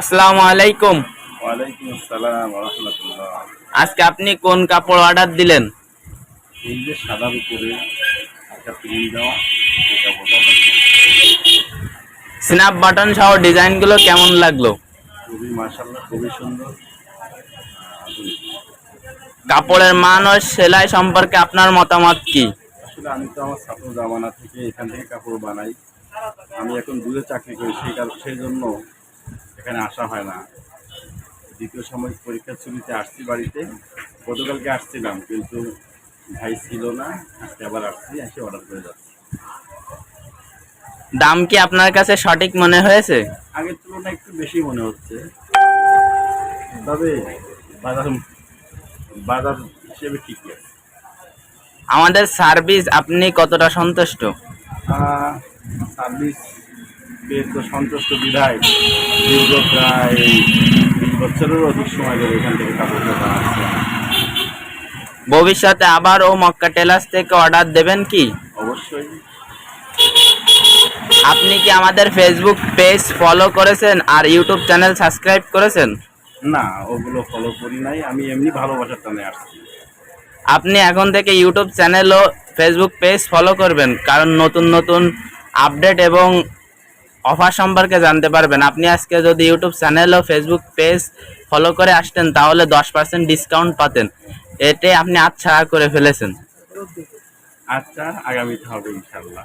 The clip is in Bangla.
আসসালামু আলাইকুম। ওয়ালাইকুম আসসালাম রহমতুল্লাহ আজকে আপনি কোন কাপড় অর্ডার দিলেন? এই যে সাদার উপরে একটা প্রিন্ট দেওয়া স্ন্যাপ বাটন সহ ডিজাইনগুলো কেমন লাগল? খুবই মার্শাল্লাহ খুবই সুন্দর। কাপড়ের মান ও সেলাই সম্পর্কে আপনার মতামত কি? আসলে আমি তো আমার ছাত্র জামানা থেকে এখান থেকে কাপড় বানাই। আমি এখন দূরে চাকরি করি সেই কারণ সেই জন্য এখানে আসা হয় না। দ্বিতীয় সাময়িক পরীক্ষার ছুটিতে আসছি বাড়িতে। গতকালকে আসছিলাম কিন্তু ভাই ছিল না। আজকে আবার আসছি এসে অর্ডার করে যাচ্ছি। দাম কি আপনার কাছে সঠিক মনে হয়েছে? আগের তুলনায় একটু বেশি মনে হচ্ছে। তবে বাজার বাজার হিসেবে ঠিকই আছে আমাদের সার্ভিস আপনি কতটা সন্তুষ্ট? সার্ভিস তো সন্তুষ্ট বিধায় দীর্ঘ প্রায় বিশ বছরেরও অধিক সময় ধরে এখান থেকে কাপড় দোকান আসছে ভবিষ্যতে আবার ও মক্কা টেলার্স থেকে অর্ডার দেবেন কি? অবশ্যই। আপনি কি আমাদের ফেসবুক পেজ ফলো করেছেন আর ইউটিউব চ্যানেল সাবস্ক্রাইব করেছেন? না ওগুলো ফলো করি নাই। আমি এমনি ভালোবাসার টানে আসছি। আপনি এখন থেকে ইউটিউব চ্যানেল ও ফেসবুক পেজ ফলো করবেন। কারণ নতুন নতুন আপডেট এবং অফার সম্পর্কে জানতে পারবেন। আপনি আজকে যদি ইউটিউব চ্যানেল ও ফেসবুক পেজ ফলো করে আসতেন, তাহলে দশ পার্সেন্ট ডিসকাউন্ট পাতেন। এতে আপনি আচ্ছা করে ফেলেছেন। আচ্ছা আগামীতে হবে ইনশাল্লাহ